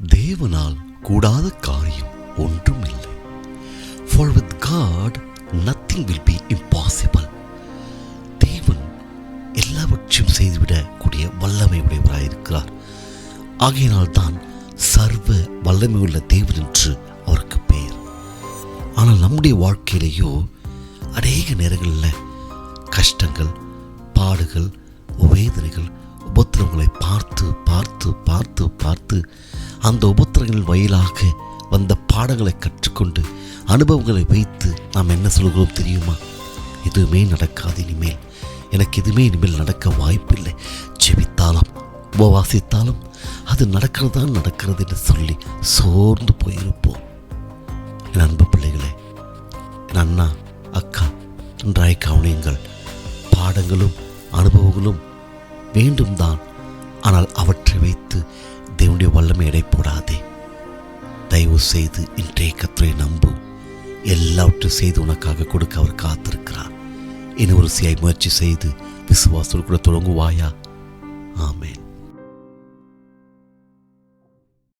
தேவனால் கூடாத காரியம் ஒன்றும் இல்லை for with God nothing will be impossible தேவன் எல்லாவற்றையும் செய்துவிடக்கூடிய வல்லமை உடையவராயிருக்கிறார் ஆகையினால் தான் சர்வ வல்லமை உள்ள தேவன் என்று அவருக்கு பெயர். ஆனால் நம்முடைய வாழ்க்கையிலேயோ அநேக நேரங்களில் கஷ்டங்கள் பாடுகள் வேதனைகள் உபத்திரவங்களை பார்த்து அந்த உபத்திரங்கள் வயலாக வந்த பாடங்களை கற்றுக்கொண்டு அனுபவங்களை வைத்து நாம் என்ன சொல்கிறோம் தெரியுமா? எதுவுமே நடக்காது இனிமேல். எனக்கு எதுவுமே இனிமேல் நடக்க வாய்ப்பில்லை. ஜெபித்தாலும் உபவாசித்தாலும் அது நடக்கிறதான் நடக்கிறது என்று சொல்லி சோர்ந்து போயிருப்போம். என் அன்பு பிள்ளைகளே என் அண்ணா அக்கா நன்றாய் கவனியுங்கள். பாடங்களும் அனுபவங்களும் வேண்டும் தான் ஆனால் அவற்றை தேவனுடைய வல்லமை எடை போடாதே. தயவு செய்து இன்றைய கத்தரை நம்பு. எல்லாவற்றையும் செய்து உனக்காக கொடுக்க அவர் காத்திருக்கிறார். இன்னும் ஒரு சியாய் முயற்சி செய்து விசுவாசத்தோடு கூட தொடங்குவாயா? ஆமேன்.